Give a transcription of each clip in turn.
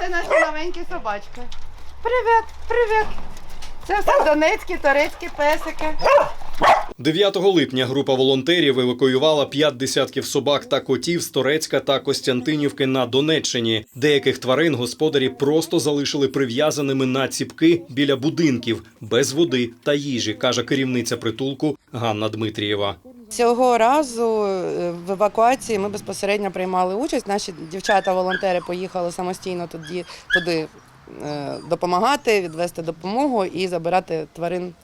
Це наші новенькі собачки. Привіт, привіт. Це все донецькі, турецькі песики. 9 липня група волонтерів евакуювала п'ять десятків собак та котів з Торецька та Костянтинівки на Донеччині. Деяких тварин господарі просто залишили прив'язаними на ціпки біля будинків без води та їжі, каже керівниця притулку Ганна Дмитрієва. Цього разу е, в евакуації ми безпосередньо приймали участь. Наші дівчата-волонтери поїхали самостійно туди, туди е, допомагати, відвести допомогу і забирати тварин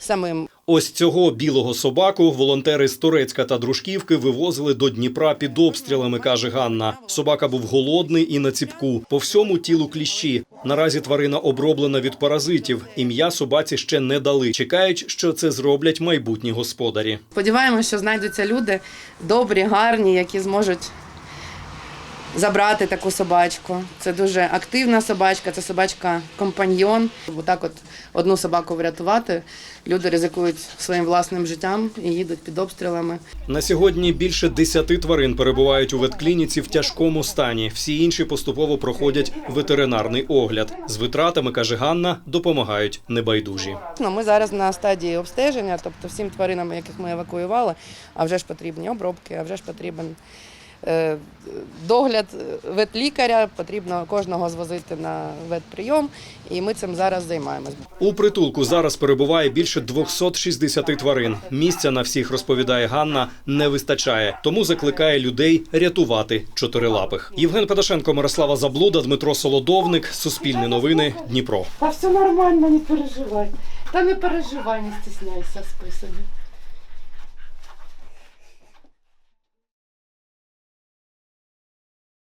самим. Ось цього білого собаку волонтери з Торецька та Дружківки вивозили до Дніпра під обстрілами, каже Ганна. Собака був голодний і на ціпку. По всьому тілу кліщі. Наразі тварина оброблена від паразитів. Ім'я собаці ще не дали. Чекають, що це зроблять майбутні господарі. Сподіваємося, що знайдуться люди добрі, гарні, які зможуть забрати таку собачку. Це дуже активна собачка, це собачка компаньйон. Отак от одну собаку врятувати. Люди ризикують своїм власним життям і їдуть під обстрілами. На сьогодні більше десяти тварин перебувають у ветклініці в тяжкому стані. Всі інші поступово проходять ветеринарний огляд. З витратами, каже Ганна, допомагають небайдужі. Ну, ми зараз на стадії обстеження, тобто всім тваринам, яких ми евакуювали, а вже ж потрібні обробки, а вже ж потрібен догляд ветлікаря, потрібно кожного звозити на ветприйом, і ми цим зараз займаємось. У притулку зараз перебуває більше 260 тварин. Місця на всіх розповідає Ганна не вистачає, тому закликає людей рятувати чотирилапих. Євген Педашенко, Мирослава Заблуда, Дмитро Солодовник, Суспільне новини, Дніпро. Та все нормально, не переживай. Та не переживай, не стісняйся, спи собі.